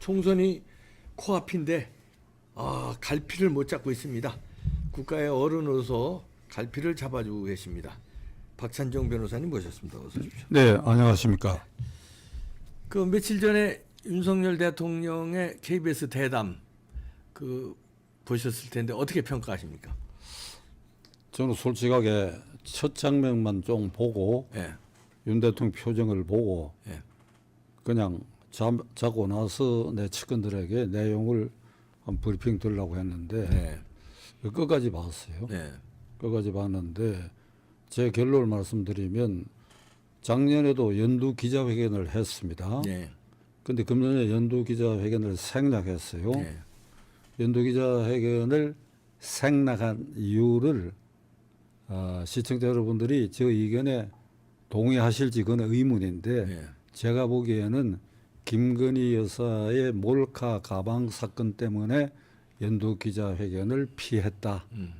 총선이 코앞인데 아, 갈피를 못 잡고 있습니다. 국가의 어른으로서 갈피를 잡아주고 계십니다. 박찬정 변호사님 모셨습니다. 어서 오십시오. 네, 안녕하십니까. 그 며칠 전에 윤석열 대통령의 KBS 대담 그 보셨을 텐데 어떻게 평가하십니까? 저는 솔직하게 첫 장면만 좀 보고 예. 윤 대통령 표정을 보고 예. 그냥 자, 자고 나서 내 측근들에게 내용을 한 브리핑 들으려고 했는데 네. 끝까지 봤어요. 네. 끝까지 봤는데 제 결론을 말씀드리면 작년에도 연두 기자회견을 했습니다. 네. 근데 금년에 연두 기자회견을 생략했어요. 네. 연두 기자회견을 생략한 이유를 아, 시청자 여러분들이 저 의견에 동의하실지 그건 의문인데 네. 제가 보기에는 김건희 여사의 몰카 가방 사건 때문에 연두 기자회견을 피했다. 음.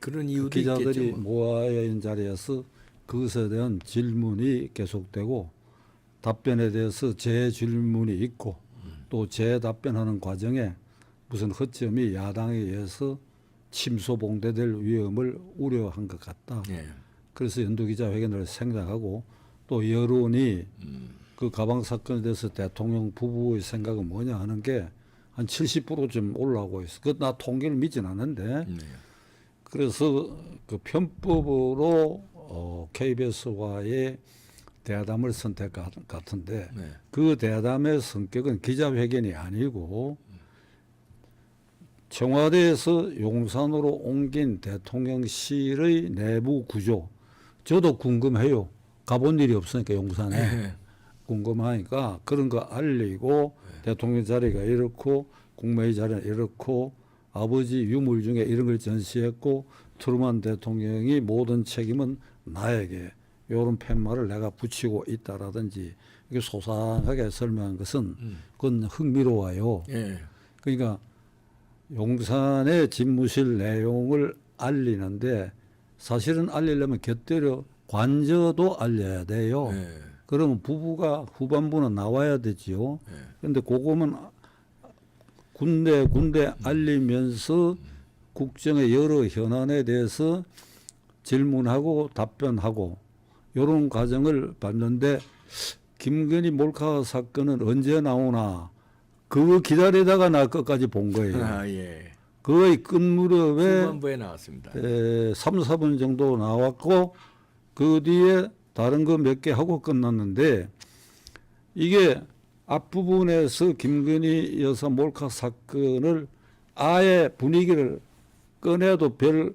그런 그 이유도 기자들이 있겠죠. 뭐. 모아야 있는 자리에서 그것에 대한 질문이 계속되고 답변에 대해서 제 질문이 있고 또제 답변하는 과정에 무슨 허점이 야당에 의해서 침소봉대될 위험을 우려한 것 같다. 네. 그래서 연두 기자회견을 생략하고 또 여론이 음. 그 가방 사건에 대해서 대통령 부부의 생각은 뭐냐 하는 게 한 70%좀 올라오고 있어. 그 나 통계를 믿진 않는데 네. 그래서 그 편법으로 어, KBS와의 대담을 선택 같- 같은데 네. 그 대담의 성격은 기자회견이 아니고 청와대에서 용산으로 옮긴 대통령실의 내부 구조 저도 궁금해요. 가본 일이 없으니까 용산에 네. 궁금하니까 그런 거 알리고 대통령 자리가 이렇고 국무회의 자리는 이렇고 아버지 유물 중에 이런 걸 전시했고 트루만 대통령이 모든 책임은 나에게 이런 팻말을 내가 붙이고 있다라든지 이게 소상하게 설명한 것은 그건 흥미로워요. 예. 그러니까 용산의 집무실 내용을 알리는데 사실은 알리려면 곁들여 관저도 알려야 돼요. 예. 그러면 부부가 후반부는 나와야 되지요. 예. 그런데 그거면 군데 군데 알리면서 국정의 여러 현안에 대해서 질문하고 답변하고 이런 과정을 봤는데 김건희 몰카 사건은 언제 나오나 그거 기다리다가 나 끝까지 본 거예요. 아, 예. 거의 끝 무렵에 후반부에 나왔습니다. 에, 3, 4분 정도 나왔고 그 뒤에 다른 거 몇 개 하고 끝났는데 이게 앞부분에서 김건희 여사 몰카 사건을 아예 분위기를 꺼내도 별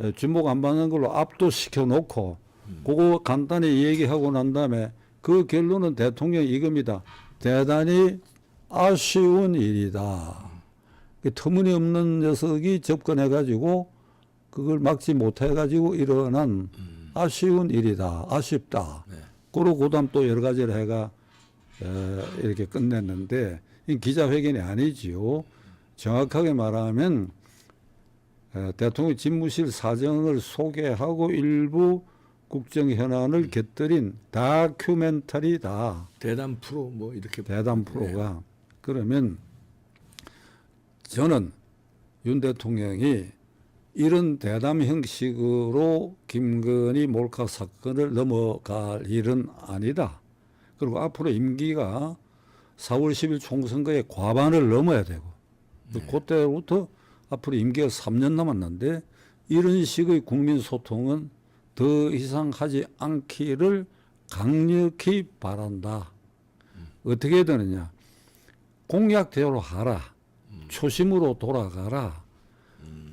에, 주목 안 받는 걸로 압도시켜 놓고 그거 간단히 얘기하고 난 다음에 그 결론은 대통령 이겁니다. 대단히 아쉬운 일이다. 그 터무니없는 녀석이 접근해가지고 그걸 막지 못해가지고 일어난 아쉬운 일이다. 아쉽다. 네. 그러고 그다음 또 여러 가지를 해가 에, 이렇게 끝냈는데 이 기자회견이 아니지요. 정확하게 말하면 에, 대통령 집무실 사정을 소개하고 일부 국정 현안을 곁들인 다큐멘터리다. 대담 프로 뭐 이렇게 대담 프로가 그러면 저는 윤 대통령이 이런 대담 형식으로 김건희 몰카 사건을 넘어갈 일은 아니다. 그리고 앞으로 임기가 4월 10일 총선거에 과반을 넘어야 되고 그때부터 앞으로 임기가 3년 남았는데 이런 식의 국민 소통은 더 이상 하지 않기를 강력히 바란다. 어떻게 되느냐? 공약대로 하라. 초심으로 돌아가라.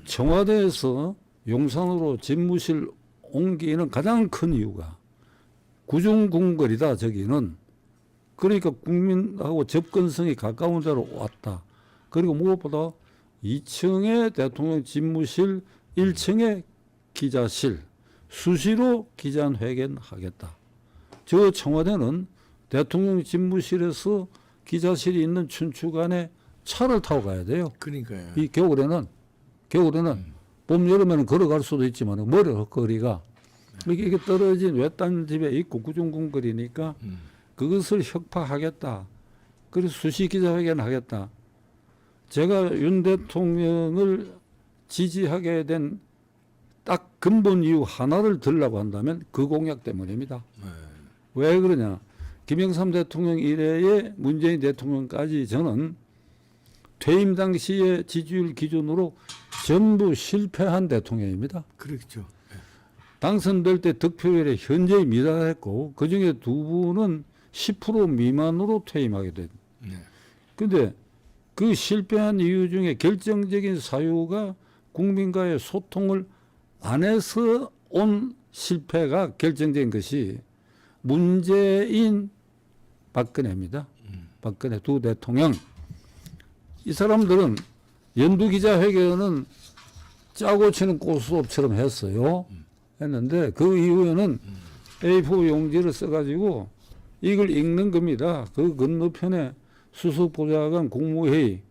청와대에서 용산으로 집무실 옮기는 가장 큰 이유가 구중궁궐이다. 저기는 그러니까 국민하고 접근성이 가까운 데로 왔다. 그리고 무엇보다 2층에 대통령 집무실, 1층에 기자실, 수시로 기자회견 하겠다. 저 청와대는 대통령 집무실에서 기자실이 있는 춘추관에 차를 타고 가야 돼요. 그러니까요. 이 겨울에는 겨울에는 봄 여름에는 걸어갈 수도 있지만 멀어 거리가 이게 이게 떨어진 외딴 집에 있고 구중궁궐이니까 음. 그것을 혁파하겠다. 그래서 수시 기자회견 하겠다. 제가 윤 대통령을 지지하게 된 딱 근본 이유 하나를 들라고 한다면 그 공약 때문입니다. 왜 그러냐? 김영삼 대통령 이래에 문재인 대통령까지 저는 퇴임 당시의 지지율 기준으로 전부 실패한 대통령입니다. 그렇죠. 당선될 때 득표율에 현저히 미달했고 그 중에 두 분은 10% 미만으로 퇴임하게 된. 네. 근데 그 실패한 이유 중에 결정적인 사유가 국민과의 소통을 안 해서 온 실패가 결정적인 것이 문재인 박근혜입니다. 박근혜 두 대통령. 이 사람들은 연두 기자 회견은 짜고 치는 고스톱처럼 했어요. 했는데 그 이후에는 A4 용지를 써가지고 이걸 읽는 겁니다. 그 건너편에 수석보좌관 국무회의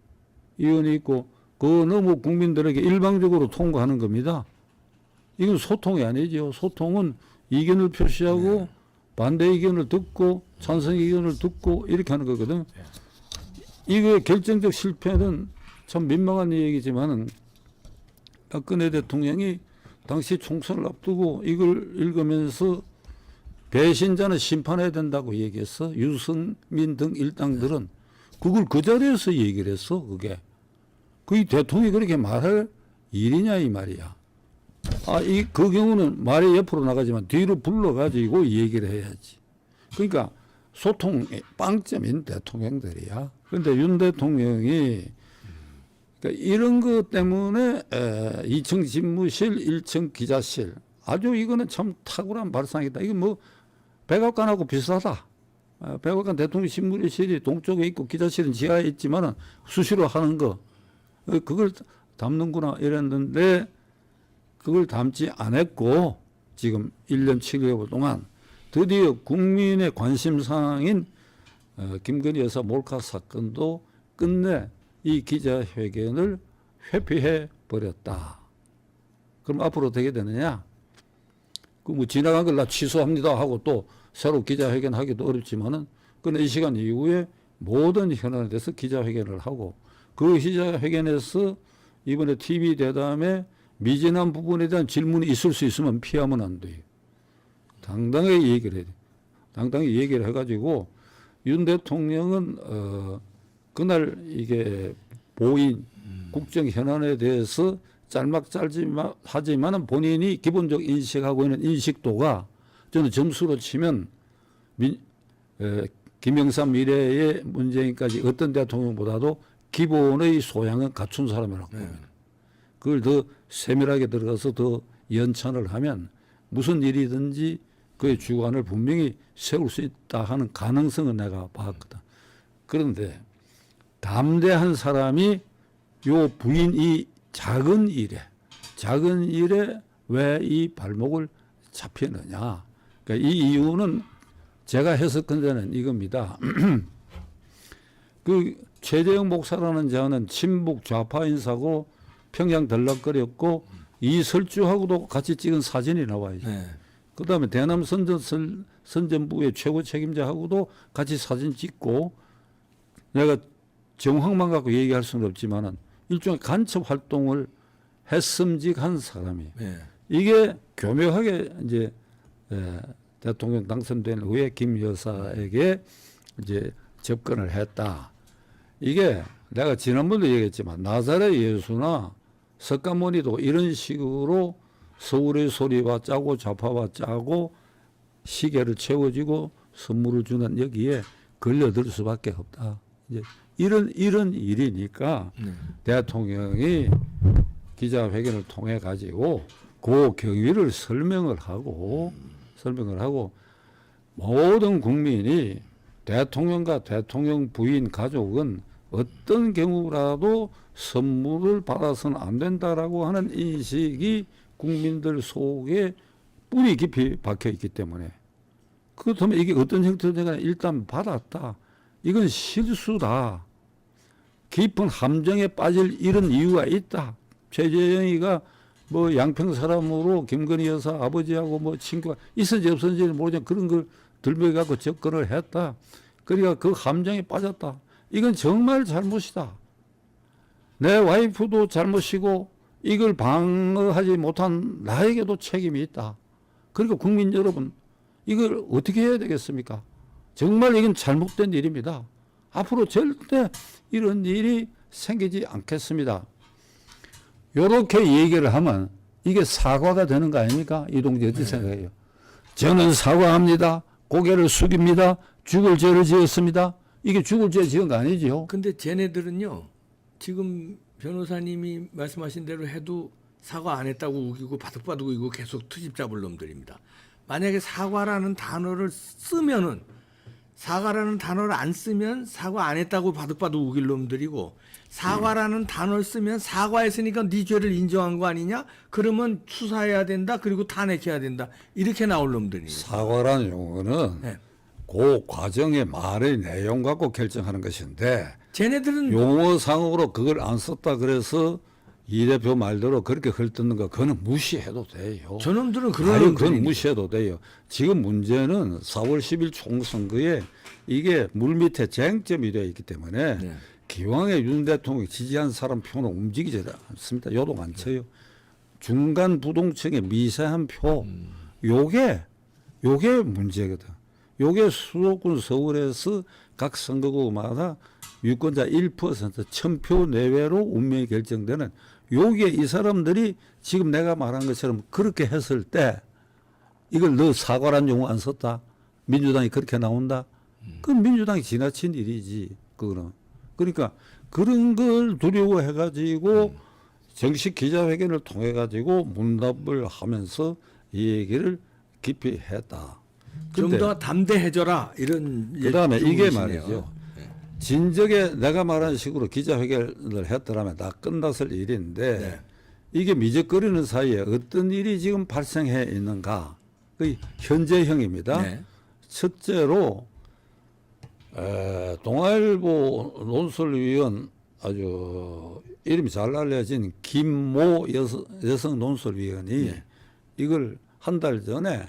위원이 있고 그 너무 국민들에게 일방적으로 통과하는 겁니다. 이건 소통이 아니죠. 소통은 이견을 표시하고 반대 의견을 듣고 찬성 의견을 듣고 이렇게 하는 거거든. 이거의 결정적 실패는 참 민망한 얘기지만은 박근혜 대통령이 당시 총선을 앞두고 이걸 읽으면서 배신자는 심판해야 된다고 얘기했어. 유승민 등 일당들은 그걸 그 자리에서 얘기를 했어. 그게 그 대통령이 그렇게 말할 일이냐 이 말이야. 아, 이 그 경우는 말이 옆으로 나가지만 뒤로 불러가지고 얘기를 해야지. 그러니까 소통의 빵점인 대통령들이야. 그런데 윤 대통령이 그러니까 이런 것 때문에 에, 2층 집무실, 1층 기자실 아주 이거는 참 탁월한 발상이다. 이거 뭐 백악관하고 비슷하다. 아, 백악관 대통령 신문실이 동쪽에 있고 기자실은 지하에 있지만 은 수시로 하는 거 어, 그걸 담는구나 이랬는데 그걸 담지 않았고 지금 1년 7개월 동안 드디어 국민의 관심사항인 어, 김건희 여사 몰카 사건도 끝내 이 기자회견을 회피해 버렸다. 그럼 앞으로 되게 되느냐? 그뭐 지나간 걸 나 취소합니다 하고 또 새로 기자회견 하기도 어렵지만은 그는 이 시간 이후에 모든 현안에 대해서 기자회견을 하고 그 기자회견에서 이번에 TV 대담에 미진한 부분에 대한 질문이 있을 수 있으면 피하면 안 돼요. 당당하게 얘기를 해야 돼. 당당히 얘기를 해가지고 윤 대통령은 어 그날 이게 보인 국정 현안에 대해서 짤막짤지만 하지만은 본인이 기본적 인식하고 있는 인식도가 저는 점수로 치면 민, 에, 김영삼 미래의 문재인까지 어떤 대통령보다도 기본의 소양은 갖춘 사람이라고 봅니다. 그걸 더 세밀하게 들어가서 더 연찬을 하면 무슨 일이든지 그의 주관을 분명히 세울 수 있다 하는 가능성은 내가 봤거든. 그런데 담대한 사람이 요 부인 이 작은 일에 작은 일에 왜 이 발목을 잡히느냐? 그러니까 이 이유는 제가 해석한 데는 이겁니다. 그 최재형 목사라는 자는 친북 좌파 인사고 평양 들락거렸고 이설주하고도 같이 찍은 사진이 나와요. 네. 그다음에 대남 선전 선- 선전부의 최고 책임자하고도 같이 사진 찍고 내가 정황만 갖고 얘기할 수는 없지만은 일종의 간첩 활동을 했음직한 사람이 네. 이게 교묘하게 이제 에, 대통령 당선된 후에 김 여사에게 이제 접근을 했다. 이게 내가 지난번도 얘기했지만 나사렛 예수나 석가모니도 이런 식으로 서울의 소리와 짜고 좌파와 짜고 시계를 채워지고 선물을 주는 여기에 걸려들 수밖에 없다. 이제 이런 이런 일이니까 네. 대통령이 기자회견을 통해 가지고 그 경위를 설명을 하고 설명을 하고 모든 국민이 대통령과 대통령 부인 가족은 어떤 경우라도 선물을 받아서는 안 된다라고 하는 인식이 국민들 속에 뿌리 깊이 박혀 있기 때문에 그렇다면 이게 어떤 형태로든 일단 받았다. 이건 실수다. 깊은 함정에 빠질 이런 이유가 있다. 최재형이가 뭐 양평 사람으로 김건희 여사 아버지하고 뭐 친구가 있었는지 없었는지 모르지만 그런 걸 들먹여 갖고 접근을 했다. 그러니까 그 함정에 빠졌다. 이건 정말 잘못이다. 내 와이프도 잘못이고 이걸 방어하지 못한 나에게도 책임이 있다. 그러니까 국민 여러분 이걸 어떻게 해야 되겠습니까? 정말 이건 잘못된 일입니다. 앞으로 절대 이런 일이 생기지 않겠습니다. 이렇게 얘기를 하면 이게 사과가 되는 거 아닙니까? 이동재 어떻게 생각해요? 저는 사과합니다. 고개를 숙입니다. 죽을 죄를 지었습니다. 이게 죽을 죄 지은 거 아니지요? 근데 쟤네들은요 지금 변호사님이 말씀하신 대로 해도 사과 안 했다고 우기고 바득바득 우기고 계속 트집 잡을 놈들입니다. 만약에 사과라는 단어를 쓰면은 사과라는 단어를 안 쓰면 사과 안 했다고 바득바득 우길 놈들이고 사과라는 단어를 쓰면 사과했으니까 네 죄를 인정한 거 아니냐? 그러면 수사해야 된다. 그리고 탄핵해야 된다. 이렇게 나올 놈들이에요. 사과라는 용어는 네. 그 과정의 말의 내용 갖고 결정하는 것인데 쟤네들은 용어상으로 그걸 안 썼다 그래서 이 대표 말대로 그렇게 헐뜯는 거 그거는 무시해도 돼요. 저놈들은 그런 아니, 그건. 무시해도 돼요. 지금 문제는 4월 10일 총선거에 이게 물밑에 쟁점이 되어 있기 때문에 네. 기왕에 윤 대통령이 지지한 사람 표는 움직이지 않습니다. 요동 안 쳐요. 중간 부동층의 미세한 표, 요게 요게 문제거든. 요게 수도권 서울에서 각 선거구마다 유권자 1% 1000표 내외로 운명이 결정되는 요게 이 사람들이 지금 내가 말한 것처럼 그렇게 했을 때 이걸 너 사과란 용어 안 썼다. 민주당이 그렇게 나온다. 그건 민주당이 지나친 일이지. 그거는. 그러니까 그런 걸 두려워해 가지고 정식 기자회견을 통해 가지고 문답을 하면서 이 얘기를 깊이 했다. 좀 더 담대해져라 이런 그다음에 예- 이게. 말이죠. 진작에 내가 말한 식으로 기자회견을 했더라면 다 끝났을 일인데 네. 이게 미적거리는 사이에 어떤 일이 지금 발생해 있는가? 그 현재형입니다. 네. 첫째로 에, 동아일보 논설위원 아주 이름이 잘 알려진 김모 여성, 여성 논설위원이 네. 이걸 한 달 전에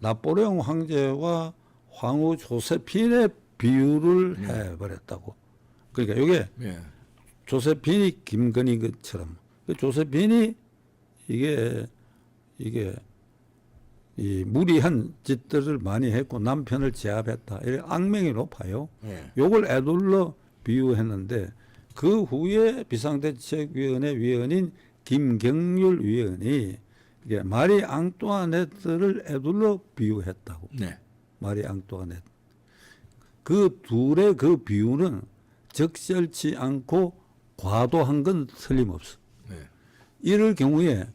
나폴레옹 황제와 황후 조세핀의 비유를 해버렸다고. 그러니까 이게 예. 조세핀이 김건희 것처럼 그 조세핀이 이게 이게 이 무리한 짓들을 많이 했고 남편을 제압했다. 이런 악명이 높아요. 예. 요걸 애둘러 비유했는데 그 후에 비상대책위원회 위원인 김경률 위원이 이게 마리 앙뚜아네트를 애둘러 비유했다고. 네. 마리 앙뚜아네트. 그 둘의 그 비유는 적절치 않고 과도한 건 틀림없어. 네. 이럴 경우에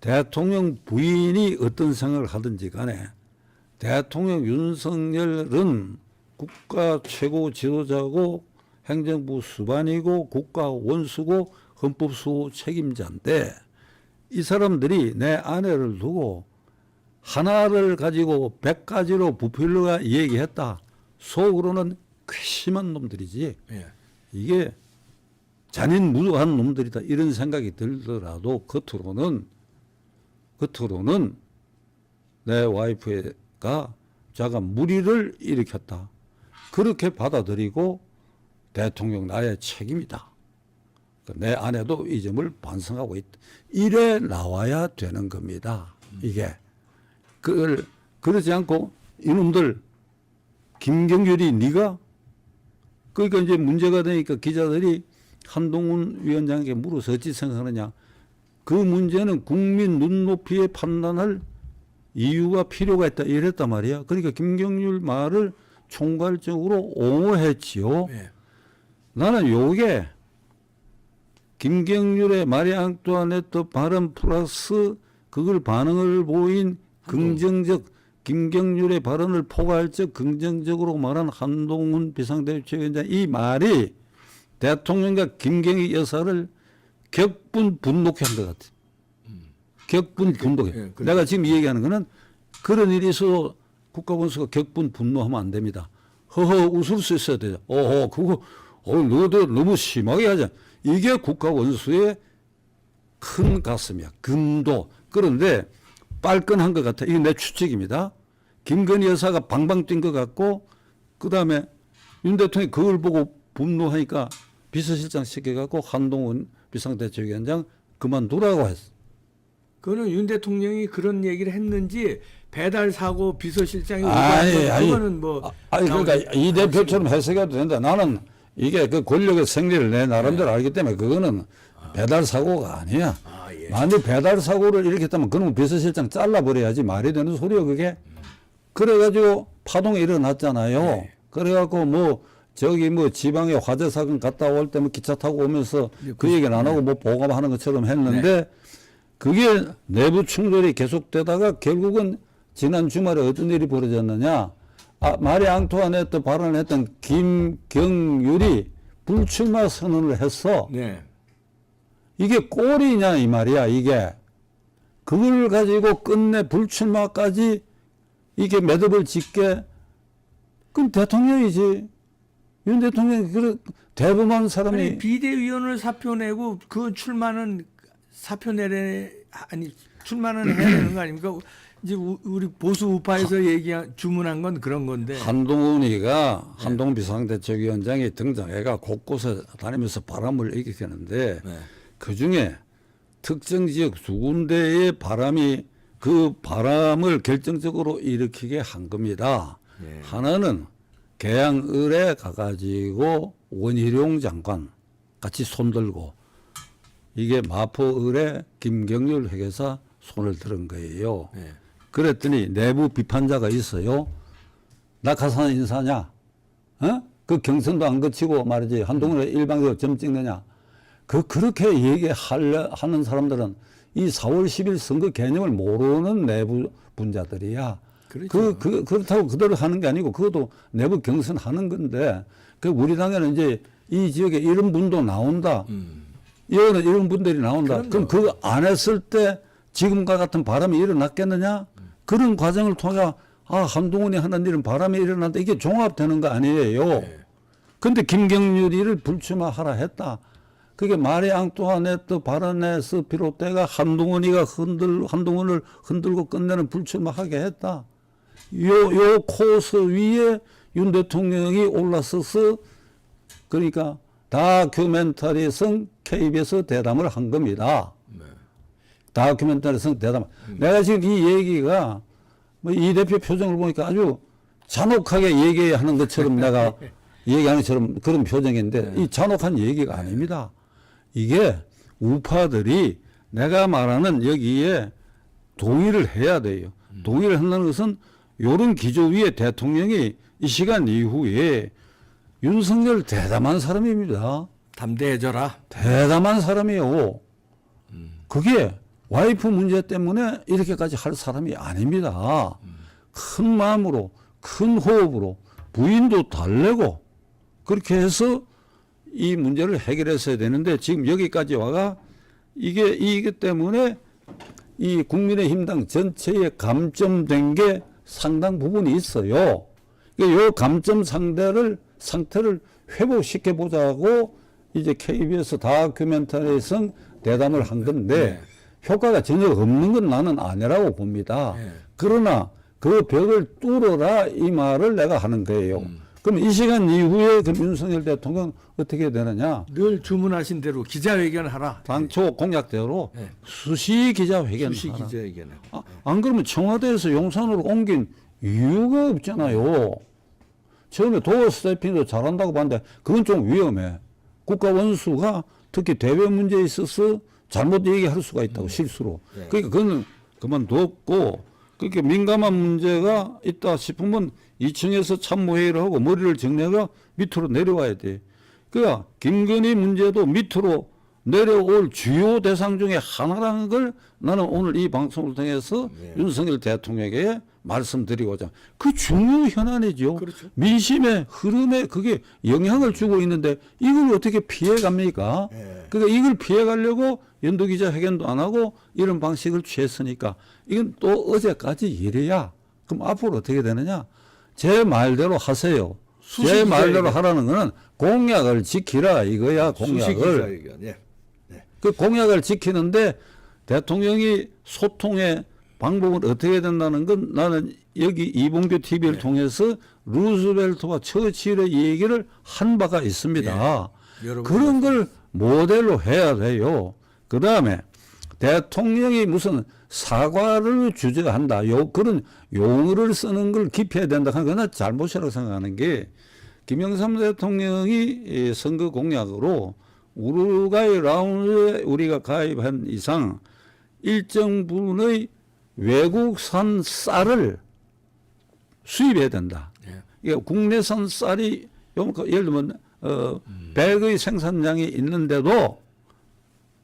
대통령 부인이 어떤 생각을 하든지 간에 대통령 윤석열은 국가 최고 지도자고 행정부 수반이고 국가 원수고 헌법 수호 책임자인데 이 사람들이 내 아내를 두고 하나를 가지고 백 가지로 부풀려가 얘기했다. 속으로는 괘씸한 놈들이지. 예. 이게 잔인 무도한 놈들이다 이런 생각이 들더라도 겉으로는 겉으로는 내 와이프가 자가 무리를 일으켰다 그렇게 받아들이고 대통령 나의 책임이다 그내 아내도 이 점을 반성하고 있다 이래 나와야 되는 겁니다 이게 그걸 그러지 않고 이놈들 김경률이 네가 그러니까 이제 문제가 되니까 기자들이 한동훈 위원장에게 물어서 어찌 생각하느냐. 그 문제는 국민 눈높이에 판단할 이유가 필요가 있다 이랬단 말이야. 그러니까 김경률 말을 총괄적으로 옹호했지요. 예. 나는 요게 김경률의 마리 앙뚜아네트 발언 플러스 그걸 반응을 보인 긍정적 김경률의 발언을 포괄적 긍정적으로 말한 한동훈 비상대책위원장 이 말이 대통령과 김경희 여사를 격분 분노케 한 것 같아. 격분 분노케. 예, 그러니까. 내가 지금 얘기하는 거는 그런 일이 있어도 국가원수가 격분 분노하면 안 됩니다. 허허 웃을 수 있어야 돼요. 어허 그거 어 너도 너무 심하게 하자. 이게 국가원수의 큰 가슴이야. 금도. 그런데 빨끈한 것 같아. 이게 내 추측입니다. 김건희 여사가 방방 뛴 것 같고, 그 다음에 윤 대통령이 그걸 보고 분노하니까 비서실장 시켜갖고 한동훈 비상대책위원장 그만두라고 했어. 그거는 윤 대통령이 그런 얘기를 했는지 배달 사고 비서실장이 아니, 아니. 그거는 뭐 아, 아니 그러니까 이 대표처럼 해석해도 된다. 나는 이게 그 권력의 생리를 내 나름대로 알기 때문에 그거는 배달 사고가 아니야. 아, 예. 만약 배달 사고를 했다면 그러면 비서실장 잘라버려야지 말이 되는 소리야 그게. 그래가지고 파동이 일어났잖아요. 네. 그래갖고 뭐 저기 뭐 지방에 화재 사건 갔다 올 때 뭐 기차 타고 오면서 그 얘기는 안 하고 뭐 보감하는 것처럼 했는데 그게 내부 충돌이 계속되다가 결국은 지난 주말에 어떤 일이 벌어졌느냐. 아, 마리 앙투아네트 발언했던 김경률이 불출마 선언을 했어. 네. 이게 꼴이냐 이 말이야 이게 그걸 가지고 끝내 불출마까지 이게 매듭을 짓게 그럼 대통령이지 윤 대통령이 그 대범한 사람이 아니 비대위원을 사표 내고 그 출마는 사표 내래 아니 출마는 해야 되는 거 아닙니까? 이제 우- 우리 보수 우파에서 얘기한 주문한 건 그런 건데 한동훈이가 한동훈 비상대책위원장이 등장해가 곳곳에 다니면서 바람을 일으키는데 네. 그 중에 특정 지역 두 군데의 바람이 그 바람을 결정적으로 일으키게 한 겁니다. 네. 하나는 계양을에 가가지고 원희룡 장관 같이 손들고 이게 마포을에 김경률 회계사 손을 들은 거예요. 네. 그랬더니 내부 비판자가 있어요. 낙하산 인사냐? 어? 그 경선도 안 거치고 말이지 한동훈에 일방적으로 점 찍느냐? 그 그렇게 얘기하려 하는 사람들은 이 4월 10일 선거 개념을 모르는 내부 분자들이야. 그렇죠. 그, 그, 그렇다고 그대로 하는 게 아니고 그것도 내부 경선 하는 건데 그 우리 당에는 이제 이 지역에 이런 분도 나온다. 음. 이거는 이런 분들이 나온다. 그럼요. 그럼 그거 안 했을 때 지금과 같은 바람이 일어났겠느냐? 그런 과정을 통해 아 한동훈이 하는 일은 바람이 일어난다. 이게 종합되는 거 아니에요. 네. 근데 김경률이를 불출마하라 했다. 그게 마리 앙뚜아네트 발언에서 비롯돼가 한동훈이가 흔들 한동훈을 흔들고 끝내는 불출마하게 했다. 요 요 코스 위에 윤 대통령이 올라서서 그러니까 다큐멘터리성 KBS 대담을 한 겁니다. 네. 다큐멘터리성 대담. 내가 지금 이 얘기가 뭐 이 대표 표정을 보니까 아주 잔혹하게 얘기하는 것처럼 내가 얘기하는 것처럼 그런 표정인데 이 잔혹한 얘기가 아닙니다. 이게 우파들이 내가 말하는 여기에 동의를 해야 돼요. 동의를 한다는 것은 요런 기조 위에 대통령이 이 시간 이후에 윤석열 대담한 사람입니다. 담대해져라. 대담한 사람이에요. 그게 와이프 문제 때문에 이렇게까지 할 사람이 아닙니다. 큰 마음으로, 큰 호흡으로 부인도 달래고 그렇게 해서 이 문제를 해결했어야 되는데 지금 여기까지 와가 이게 이기 때문에 이 국민의힘당 전체에 감점된 게 상당 부분이 있어요. 그러니까 요 감점 상대를 상태를 회복시켜 보자고 이제 KBS 다큐멘터리성 대담을 한 건데 효과가 전혀 없는 건 나는 아니라고 봅니다. 네. 그러나 그 벽을 뚫어라 이 말을 내가 하는 거예요. 그럼 이 시간 이후에 그 윤석열 대통령 어떻게 되느냐? 늘 주문하신 대로 기자회견하라. 당초 공약대로 네. 수시 기자회견 수시 하라. 기자회견. 아, 안 그러면 청와대에서 용산으로 옮긴 이유가 없잖아요. 처음에 도어 스태핑도 잘한다고 봤는데 그건 좀 위험해. 국가 원수가 특히 대외 문제에 있어서 잘못 얘기할 수가 있다고 실수로. 네. 그러니까 그거는 그만뒀고 그렇게 민감한 문제가 있다 싶으면 2층에서 참모회의를 하고 머리를 정리해가 밑으로 내려와야 돼. 그러니까 김건희 문제도 밑으로 내려올 주요 대상 중에 하나라는 걸 나는 오늘 이 방송을 통해서 네. 윤석열 대통령에게 말씀드리고자 그 중요 현안이죠. 그렇죠. 민심의 흐름에 그게 영향을 주고 있는데 이걸 어떻게 피해 갑니까? 네. 그러니까 이걸 피해 가려고 연도 기자 회견도 안 하고 이런 방식을 취했으니까 이건 또 어제까지 일이야. 그럼 앞으로 어떻게 되느냐? 제 말대로 하세요. 제 말대로. 하라는 거는 공약을 지키라 이거야 공약을. 기자회견. 예. 그 공약을 지키는데 대통령이 소통에 방법은 어떻게 해야 된다는 건 나는 여기 이봉규 TV를 네. 통해서 루스벨트와 처칠의 얘기를 한 바가 있습니다. 예. 여러분 그런 걸 모델로 해야 돼요. 그 다음에 대통령이 무슨 사과를 주저한다. 요, 그런 용어를 쓰는 걸 기피해야 된다. 하는 건 잘못이라고 생각하는 게 김영삼 대통령이 이 선거 공약으로 우루과이 라운드에 우리가 가입한 이상 일정 부분의 외국산 쌀을 수입해야 된다. 예. 이게 국내산 쌀이 요- 그 예를 들면 어 100의 생산량이 있는데도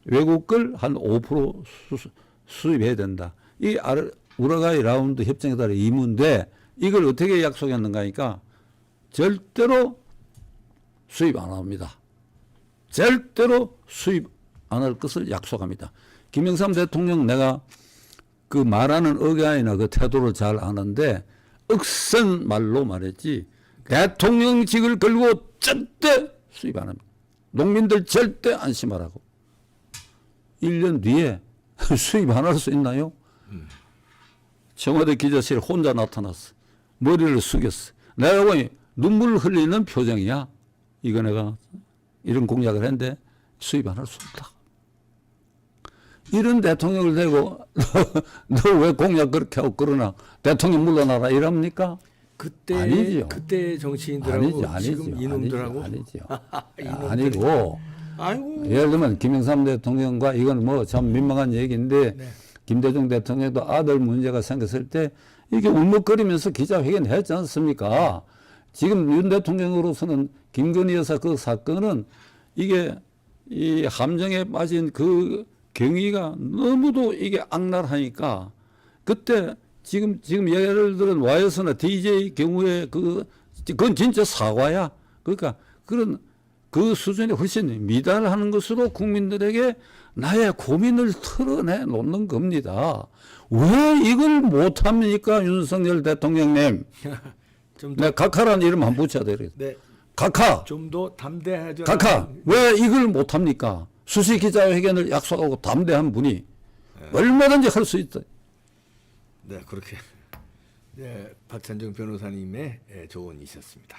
외국 걸 한5% 수, 수입해야 된다. 이 아르- 우라가이 라운드 협정에 따른 의무인데 이걸 어떻게 약속했는가 하니까 절대로 수입 안 합니다. 절대로 수입 안 할 것을 약속합니다. 김영삼 대통령 내가 그 말하는 의견이나 그 태도를 잘 아는데 억센 말로 말했지 대통령직을 걸고 절대 수입 안 합니다. 농민들 절대 안심하라고. 1년 뒤에 수입 안 할 수 있나요? 청와대 기자실 혼자 나타났어. 머리를 숙였어. 내가 보니 눈물 흘리는 표정이야. 이거 내가 이런 공약을 했는데 수입 안 할 수 없다. 이런 대통령을 대고 너 왜 공약 그렇게 하고 그러나 대통령 물러나라 이럽니까? 그때 아니지요. 그때 정치인들하고 아니죠, 아니죠. 지금 이놈들하고 아니죠. 아니고 아이고 예를 들면 김영삼 대통령과 이건 뭐 참 민망한 얘기인데 네. 김대중 대통령도 아들 문제가 생겼을 때 이게 울먹거리면서 기자회견 했지 않습니까? 지금 윤 대통령으로서는 김건희 여사 그 사건은 이게 이 함정에 빠진 그 경위가 너무도 이게 악랄하니까 그때 지금 지금 예를 들은 와이어스나 DJ 경우에 그 그건 진짜 사과야. 그러니까 그런 그 수준이 훨씬 미달하는 것으로 국민들에게 나의 고민을 털어내 놓는 겁니다. 왜 이걸 못합니까, 윤석열 대통령님? 좀더 내 각하라는 이름 한번 붙여야 되겠다. 네, 각하, 좀 더 담대하죠. 각하, 왜 이걸 못합니까? 수시 기자회견을 약속하고 담대한 분이 얼마든지 할 수 있다. 네, 그렇게 네, 박찬정 변호사님의 예, 조언이셨습니다.